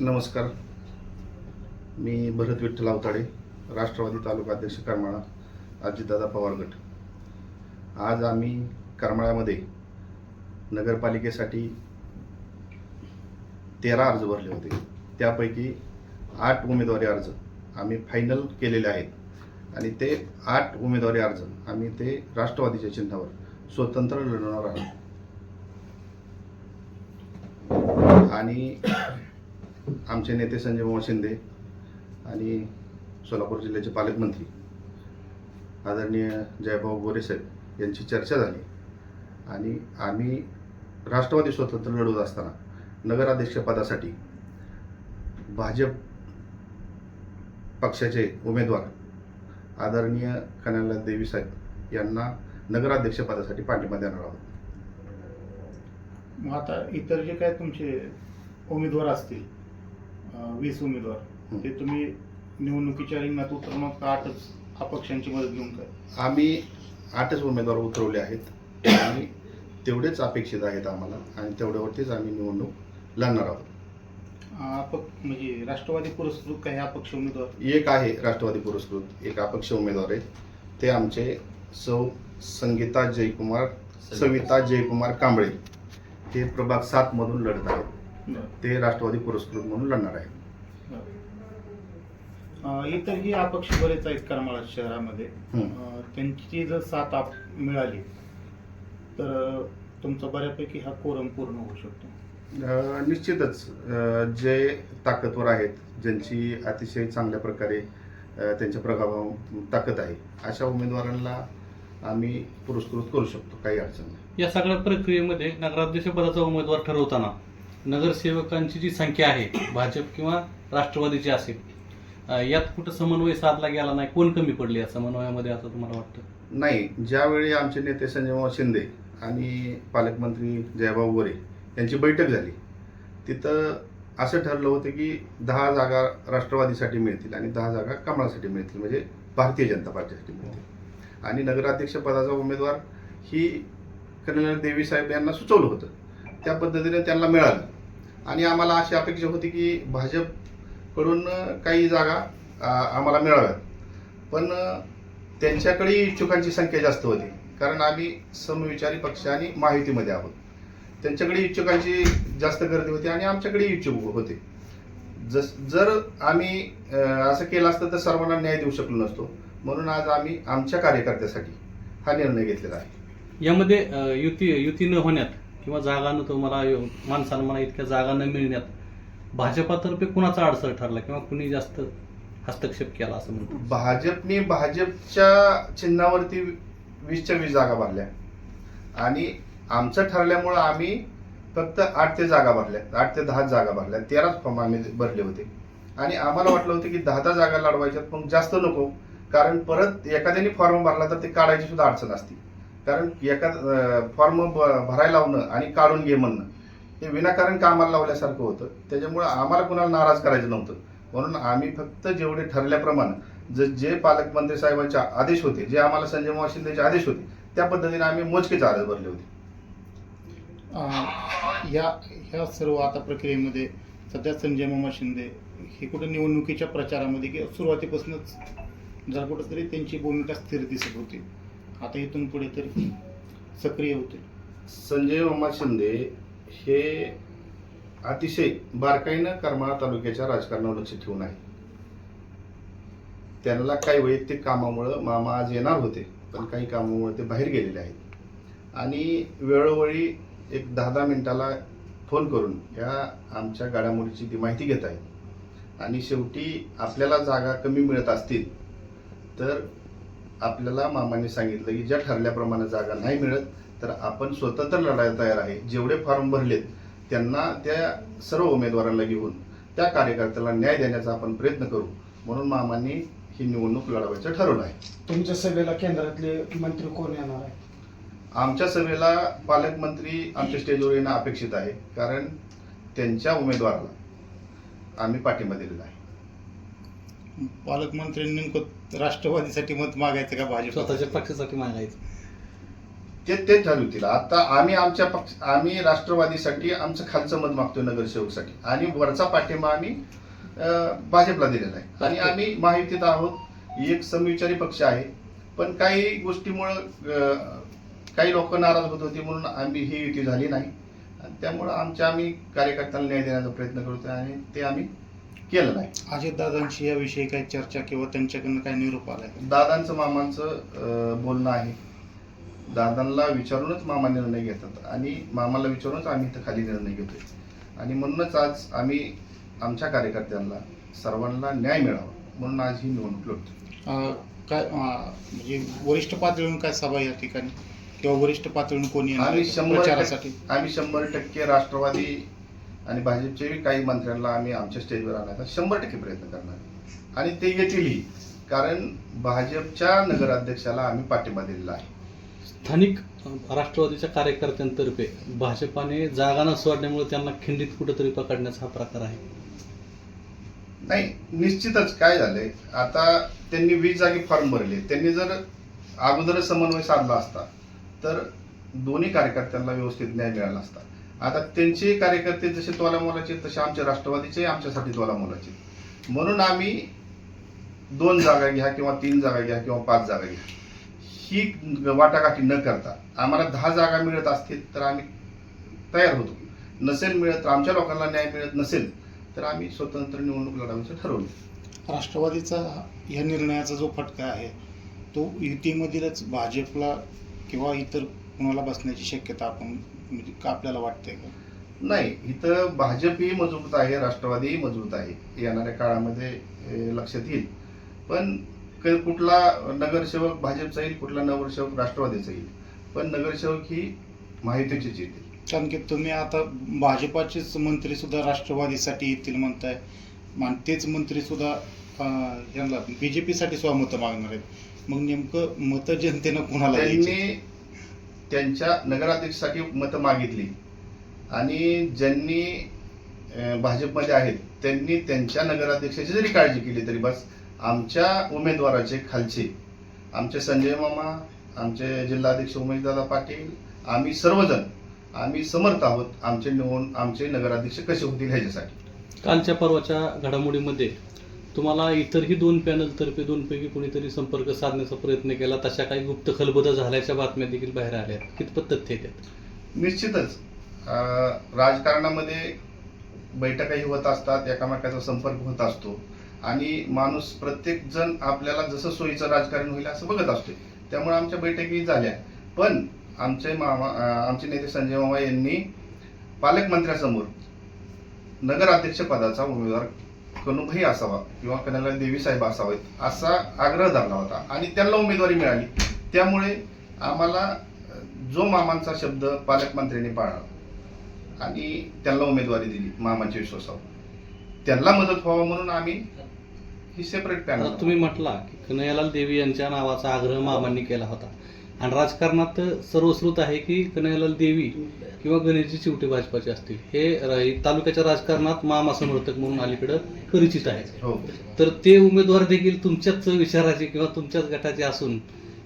नमस्कार. मी भरत विठ्ठल अवताडे राष्ट्रवादी तालुका अध्यक्ष करमाळा अजितदादा पवार गट. आज आम्ही करमाळ्यामध्ये नगरपालिकेसाठी तेरा अर्ज भरले होते. त्यापैकी आठ उमेदवारी अर्ज आम्ही फायनल केलेले आहेत. आणि ते आठ उमेदवारी अर्ज आम्ही ते राष्ट्रवादीच्या चिन्हावर स्वतंत्र लढवणार आहोत. आणि आमचे नेते संजय मोहन शिंदे आणि सोलापूर जिल्ह्याचे पालकमंत्री आदरणीय जयभाऊ गोरे साहेब यांची चर्चा झाली. आणि आम्ही राष्ट्रवादी स्वतंत्र लढवत असताना नगराध्यक्षपदासाठी भाजप पक्षाचे उमेदवार आदरणीय कन्हैया देवी साहेब यांना नगराध्यक्षपदासाठी पाठिंबा देणार आहोत. मग आता इतर जे काय तुमचे उमेदवार असतील वीस उमेदवार. हं. ते तुम्ही निवडणुकीच्या रिंगणात उतरणार का आठच अपक्षांची मदत घेऊन काय आम्ही आठच उमेदवार उतरवले आहेत. आणि तेवढेच अपेक्षित आहेत आम्हाला. आणि तेवढ्यावरतीच आम्ही निवडणूक लढणार आहोत. अं, अपक म्हणजे राष्ट्रवादी पुरस्कृत काही अपक्ष उमेदवार? एक आहे राष्ट्रवादी पुरस्कृत. एक अपक्ष उमेदवार आहे ते आमचे सौ संगीता जयकुमार सविता जयकुमार कांबळे. हे प्रभाग सात मधून लढत आहेत. ते राष्ट्रवादी पुरस्कृत म्हणून लढणार आहेत. अं, इतर जे अपक्ष बरेच आहेत करमाळा शहरामध्ये. अं, त्यांची जर साथ आप मिळाली तर अं, तुमचा बऱ्यापैकी हा कोरम पूर्ण होऊ शकतो. अ, निश्चितच अ, जे ताकदवर आहेत ज्यांची अतिशय चांगल्या प्रकारे अ, त्यांच्या प्रभाव ताकद आहे अशा उमेदवारांना आम्ही पुरस्कृत करू शकतो काही अडचण नाही. या सगळ्या प्रक्रियेमध्ये नगराध्यक्ष पदाचा उमेदवार ठरवताना नगरसेवकांची जी संख्या आहे भाजप किंवा राष्ट्रवादीची असेल. यात कुठं समन्वय साधला गेला नाही कोण कमी पडले या समन्वयामध्ये असं तुम्हाला वाटतं? नाही ज्यावेळी आमचे नेते संजयभाऊ शिंदे आणि पालकमंत्री जयभाऊ गोरे यांची बैठक झाली तिथं असं ठरलं होतं की दहा जागा राष्ट्रवादीसाठी मिळतील आणि दहा जागा कमळासाठी मिळतील म्हणजे भारतीय जनता पार्टीसाठी मिळतील. आणि नगराध्यक्ष पदाचा उमेदवार ही कर्नल देवी साहेब यांना सुचवलं होतं. त्या पद्धतीने त्यांना मिळालं. आणि आम्हाला अशी अपेक्षा होती की भाजप करून काही जागा आम्हाला मिळाव्यात. पण त्यांच्याकडे इच्छुकांची संख्या जास्त होती. कारण आम्ही समविचारी पक्ष आणि माहितीमध्ये आहोत. त्यांच्याकडे इच्छुकांची जास्त गर्दी होती आणि आमच्याकडे इच्छुक होते. जस जर आम्ही असं केलं असतं तर सर्वांना न्याय देऊ शकलो नसतो. म्हणून आज आम्ही आमच्या कार्यकर्त्यासाठी हा निर्णय घेतलेला आहे. यामध्ये युती युती न होण्यात किंवा जागा न तुम्हाला माणसांना मला इतक्या जागा न मिळण्यात भाजपातर्फे कुणाचा अडसर ठरला किंवा कुणी जास्त हस्तक्षेप केला असं म्हणतो भाजपने भाजपच्या चिन्हावरती वीसच्या वीस जागा भरल्या. आणि आमचं ठरल्यामुळं आम्ही फक्त आठ ते जागा भरल्या. आठ ते दहा जागा भरल्या. तेराच फॉर्म आम्ही भरले होते. आणि आम्हाला वाटलं होतं की दहा दहा जागा लढवायच्यात पण जास्त नको. कारण परत एखाद्याने फॉर्म भरला तर ते काढायची सुद्धा अडचण असते. कारण एका फॉर्म भरायला लावणं आणि काढून घे म्हणणं. हे विनाकारण कामाला लावल्यासारखं होतं. त्याच्यामुळं आम्हाला कुणाला नाराज करायचं नव्हतं. म्हणून आम्ही फक्त जेवढे ठरल्याप्रमाणे जे जे पालकमंत्री साहेबांचे आदेश होते जे आम्हाला संजय शिंदेचे आदेश होते त्या पद्धतीने आम्ही मोजकेच अर्ज भरले होते. या ह्या सर्व आता प्रक्रियेमध्ये सध्या संजय मामा शिंदे हे कुठं निवडणुकीच्या प्रचारामध्ये किंवा सुरुवातीपासूनच जरा कुठंतरी त्यांची भूमिका स्थिर दिसत होती. आता इथून पुढे तरी सक्रिय होते संजय मामा शिंदे हे अतिशय बारकाईनं करमाळा तालुक्याच्या राजकारणावर लक्ष ठेवून आहे. त्यांना काही वैयक्तिक कामामुळं मामा आज येणार होते पण काही कामामुळे ते बाहेर गेलेले आहेत. आणि वेळोवेळी एक दहा दहा मिनिटाला फोन करून या आमच्या घडामोडीची ती माहिती घेत आहेत. आणि शेवटी आपल्याला जागा कमी मिळत असतील तर आपल्याला मामाने सांगितलं की ज्या ठरल्याप्रमाणे जागा नाही मिळत तर आपण स्वतंत्र लढायला तयार आहे. जेवढे फॉर्म भरलेत त्यांना त्या सर्व उमेदवारांना घेऊन त्या कार्यकर्त्याला न्याय देण्याचा आपण प्रयत्न करू. म्हणून मामांनी ही निवडणूक लढवायचं ठरवलं आहे. तुमच्या सभेला केंद्रातले मंत्री कोण येणार आहे आमच्या सभेला पालकमंत्री आमच्या स्टेजवर येणं अपेक्षित आहे. कारण त्यांच्या उमेदवाराला आम्ही पाठिंबा दिलेला आहे. पालकमंत्र्यांनी नेमकं राष्ट्रवादीसाठी मत मागायचं का भाजप स्वतःच्या पक्षासाठी मागायचं. ते ते ठरवतील आता आम्ही आमच्या पक्ष आम्ही राष्ट्रवादीसाठी आमचं खालचं मत मागतोय नगरसेवकसाठी. आणि वरचा पाठिंबा आम्ही भाजपला दिलेला आहे. आणि आम्ही महायुतीत आहोत. एक समविचारी पक्ष आहे. पण काही गोष्टीमुळं काही लोक नाराज होत होते म्हणून आम्ही ही युती झाली नाही. आणि त्यामुळं आमच्या आम्ही कार्यकर्त्यांना न्याय देण्याचा प्रयत्न करतोय आणि ते आम्ही केलं नाही. अजितदादांशी याविषयी काही चर्चा किंवा त्यांच्याकडनं काही निरोप आलाय? दादांचं मामांचं बोलणं आहे. दादांना विचारूनच मामा निर्णय घेतात आणि मामाला विचारूनच आम्ही इथं खाली निर्णय घेतोय. आणि म्हणूनच आज आम्ही आमच्या कार्यकर्त्यांना सर्वांना न्याय मिळावा म्हणून आज ही निवडणूक लढतो काय म्हणजे वरिष्ठ पातळीवरून काय सभा या ठिकाणी? किंवा वरिष्ठ पातळीवरून कोणी आम्ही प्रचारासाठी? आम्ही शंभर टक्के राष्ट्रवादी आणि भाजपचे काही मंत्र्यांना आम्ही आमच्या स्टेजवर आणण्याचा शंभर टक्के प्रयत्न करणार. आणि ते येतीलही. कारण भाजपच्या नगराध्यक्षाला आम्ही पाठिंबा दिलेला आहे. स्थानिक राष्ट्रवादीच्या कार्यकर्त्यांतर्फे भाजपाने जागा न त्यांना खिंडीत कुठेतरी पकडण्याचा हा प्रकार आहे. नाही निश्चितच काय झालंय आता त्यांनी वीस जागी फॉर्म भरले. त्यांनी जर अगोदरच समन्वय साधला असता तर दोन्ही कार्यकर्त्यांना व्यवस्थित न्याय मिळाला असता. आता त्यांचे कार्यकर्ते जसे तोलामोलाचे तसे आमचे राष्ट्रवादीचे आमच्यासाठी तोलामोलाचे म्हणून आम्ही दोन जागा घ्या किंवा तीन जागा घ्या किंवा पाच जागा घ्या. ही वाटाघाटी न करता आम्हाला दहा जागा मिळत असतील तर आम्ही तयार होतो. नसेल मिळत तर आमच्या लोकांना न्याय मिळत नसेल तर आम्ही स्वतंत्र निवडणूक लढवायचं ठरवलं. राष्ट्रवादीचा या निर्णयाचा जो फटका आहे तो युतीमधीलच भाजपला किंवा इतर कुणाला बसण्याची शक्यता आपण म्हणजे का आपल्याला वाटते का? नाही इथं भाजपही मजबूत आहे राष्ट्रवादीही मजबूत आहे. येणाऱ्या काळामध्ये लक्षात येईल. पण क- कुठला नगरसेवक भाजपचा येईल कुठला नगरसेवक राष्ट्रवादीचा येईल. पण नगरसेवक ही माहितीचीच येतील. कारण की तुम्ही आता भाजपाचेच मंत्री सुद्धा राष्ट्रवादीसाठी येतील म्हणताय. आणि तेच मंत्री सुद्धा यांना बीजेपीसाठी सुद्धा मतं मागणार आहेत. मग नेमकं मतं जनतेनं कुणाला त्यांनी त्यांच्या नगराध्यक्षासाठी मतं मागितली. आणि ज्यांनी भाजपमध्ये आहेत त्यांनी त्यांच्या नगराध्यक्षाची जरी काळजी केली तरी बस आमच्या उमेदवाराचे खालचे. आमचे संजय मामा आमचे जिल्हाध्यक्ष उमेशदादा पाटील आम्ही सर्वजण आम्ही समर्थ आहोत आमचे निवडून आमचे नगराध्यक्ष कसे होतील ह्याच्यासाठी. कालच्या परवाच्या घडामोडीमध्ये तुम्हाला इतरही दोन पॅनलतर्फे दोनपैकी कोणीतरी संपर्क साधण्याचा प्रयत्न केला तशा काही गुप्त खलबत झाल्याच्या बातम्या देखील बाहेर आल्या कितपत तथ्य त्यात? निश्चितच. राजकारणामध्ये बैठकाही होत असतात एकामेकाचा संपर्क होत असतो. आणि माणूस प्रत्येक जण आपल्याला जसं सोयीचं राजकारण होईल असं बघत असतो त्यामुळे आमच्या बैठकी झाल्या. पण आमचे मामा आमचे नेते संजय मामा यांनी पालकमंत्र्यासमोर नगराध्यक्षपदाचा उमेदवार कनुभाई असावा किंवा कन्याला देवी साहेब असावेत असा आग्रह धरला होता. आणि त्यांना उमेदवारी मिळाली. त्यामुळे आम्हाला जो मामांचा शब्द पालकमंत्र्यांनी पाळला आणि त्यांना उमेदवारी दिली मामांच्या विश्वासावर. त्यांना मदत व्हावं म्हणून आम्ही ही सेपरेट आता पॅनल तुम्ही म्हटला की कन्हैयालाल देवी यांच्या नावाचा आग्रह मामांनी केला होता. आणि राजकारणात सर्वश्रुत आहे की कन्हैयालाल देवी किंवा गणेशजी चिवटे भाजपाचे असतील. हे र- तालुक्याच्या राजकारणात मामा समर्थक म्हणून अलीकडं परिचित आहेत. हो. तर ते उमेदवार देखील तुमच्याच विचाराचे किंवा तुमच्याच गटाचे असून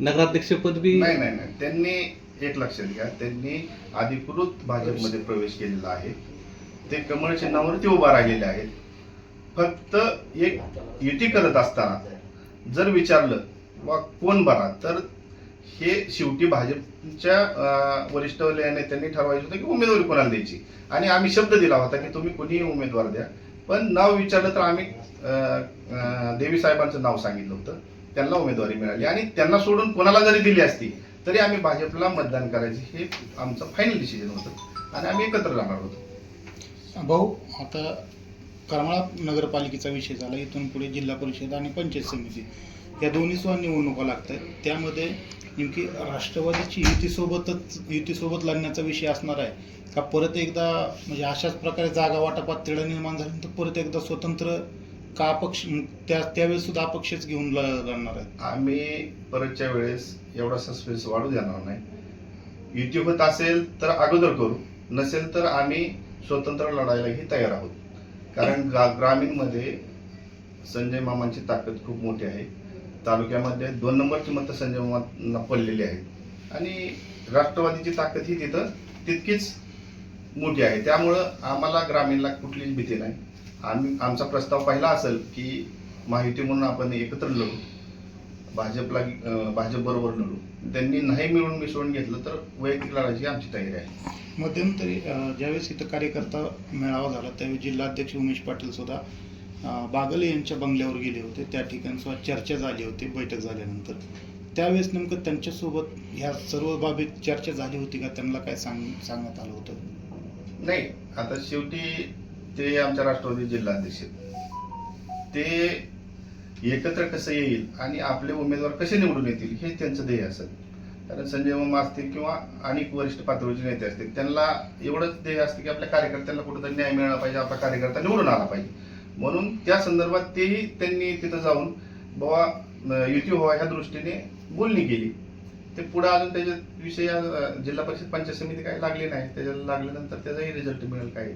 नगराध्यक्षपद बी नाही नाही नाही. त्यांनी एक लक्षात घ्या त्यांनी अधिकृत भाजपमध्ये प्रवेश केलेला आहे. ते कमळ चिन्हावरती उभा राहिलेले आहेत. फक्त एक युती करत असताना जर विचारलं वा कोण बरा? तर हे शेवटी भाजपच्या वरिष्ठ वरिष्ठ नेत्यांनी ठरवायचं होतं की उमेदवारी कोणाला द्यायची. आणि आम्ही शब्द दिला होता की तुम्ही कोणीही उमेदवार द्या. पण नाव विचारलं तर आम्ही देवी साहेबांचं नाव सांगितलं होतं. त्यांना उमेदवारी मिळाली. आणि त्यांना सोडून कोणाला जरी दिली असती तरी आम्ही भाजपला मतदान करायचे हे आमचं फायनल डिसिजन होतं. आणि आम्ही एकत्र राहणार होतो. भाऊ आता करमाळा नगरपालिकेचा विषय झाला इथून पुढे जिल्हा परिषद आणि पंचायत समिती. या दोन्ही सुद्धा निवडणुका लागत आहेत त्यामध्ये नेमकी राष्ट्रवादीची युतीसोबतच युतीसोबत लढण्याचा विषय असणार आहे का? परत एकदा म्हणजे अशाच प्रकारे जागा वाटपात तिढा निर्माण झाली तर परत एकदा स्वतंत्र का अपक्ष त्या त्यावेळेस सुद्धा अपक्षच घेऊन लढणार आहेत? आम्ही परतच्या वेळेस एवढा सस्पेन्स वाढू देणार नाही. युती होत असेल तर अगोदर करू नसेल तर आम्ही स्वतंत्र लढायलाही तयार आहोत. कारण ग्रा ग्रामीणमध्ये संजय मामांची ताकद खूप मोठी आहे. तालुक्यामध्ये दोन नंबरची मतं संजय मामांना पडलेली आहेत. आणि राष्ट्रवादीची ताकद ही तिथं तितकीच मोठी आहे. त्यामुळं आम्हाला ग्रामीणला कुठलीच भीती नाही. आम्ही आमचा प्रस्ताव पाहिला असेल की माहिती म्हणून आपण एकत्र लढू. भाजपला भाजपबरोबर लढू. त्यांनी नाही मिळून मिसळून घेतलं तर वैयक्तिक लढायची आमची तयारी आहे. मध्यंतरी ज्यावेळेस इथं कार्यकर्ता मेळावा झाला त्यावेळी जिल्हाध्यक्ष उमेश पाटील सुद्धा बागले यांच्या बंगल्यावर गेले होते. त्या ठिकाणी सुद्धा चर्चा झाली होती बैठक झाल्यानंतर. त्यावेळेस नेमकं त्यांच्यासोबत ह्या सर्व बाबीत चर्चा झाली होती का? त्यांना काय सांग सांगण्यात आलं होतं? नाही. आता शेवटी ते आमच्या राष्ट्रवादी जिल्हाध्यक्ष आहेत. ते एकत्र कसं येईल आणि आपले उमेदवार कसे निवडून येतील हे त्यांचं ध्येय असेल. संजय मामा असतील किंवा अनेक वरिष्ठ पातळीचे नेते असतील त्यांना एवढंच ध्येय असते की आपल्या कार्यकर्त्यांना कुठेतरी न्याय मिळाला पाहिजे आपला कार्यकर्ता निवडून आला पाहिजे. म्हणून त्या संदर्भात तेही त्यांनी तिथं जाऊन बाबा युती व्हावा ह्या दृष्टीने बोलणी केली. ते पुढं अजून त्याच्या विषयी जिल्हा परिषद पंचायत समिती काही लागली नाही. त्याच्याला लागल्यानंतर त्याचाही रिझल्ट मिळेल काय